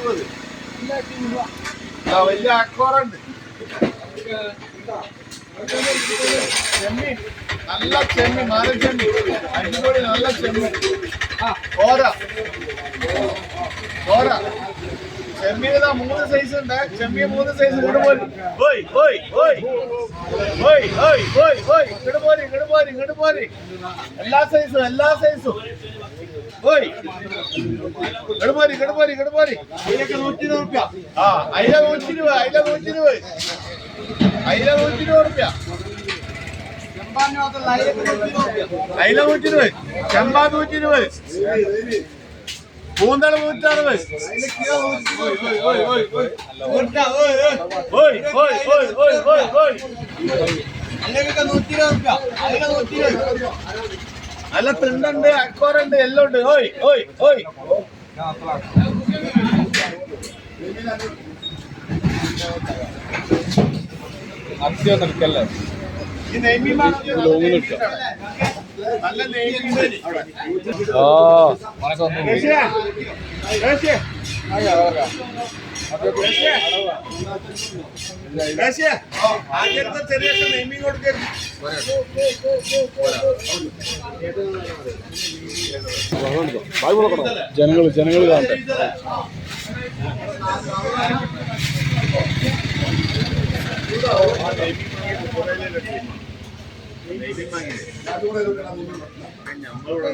ഇരുപത്. വലിയ അക്വാറുണ്ട്. ചെമ്മീൻ നല്ല ചെമ്മീൻ മല ചെമ്മീൻ. അടിപൊളി നല്ല ചെമ്മീൻ. കോര കോര ചെമ്മീൻ ഇതാ മൂന്ന് സൈസ് ഉണ്ട്. ചെമ്മീൻ മൂന്ന് സൈസ് ഇങ്ങോട്ട് പോരി. ഓയ് ഓയ് ഓയ്. ഓയ് ഓയ് ഓയ് ഓയ്. ഇങ്ങോട്ട് പോരി ഇങ്ങോട്ട് പോരി ഇങ്ങോട്ട് പോരി. എല്ലാ സൈസും എല്ലാ സൈസും ഇങ്ങോട്ട് പോരി ഇങ്ങോട്ട് പോരി ഇങ്ങോട്ട് പോരി അതിലൊക്കെ നൂറ്റി ഇരുപത് റുപ്യ ആ അയില നൂറ്റി ഇരുപത് അയില നൂറ്റി ഇരുപത് അയില നൂറ്റി ഇരുപത് അയില നൂറ്റി ഇരുപത് ചെമ്പാ നൂറ്റി ഇരുപത് നല്ല തിണ്ടുണ്ട് അക്കോറുണ്ട് എല്ലാം ഉണ്ട്. ഓയ് ഓയ് ഓയ്. നല്ല ആദ്യത്തെ ചെറിയ നെയ്മീൻ കൊടുക്കരുത് ജനങ്ങൾ ജനങ്ങൾ കാണട്ടെ. വാങ്ങി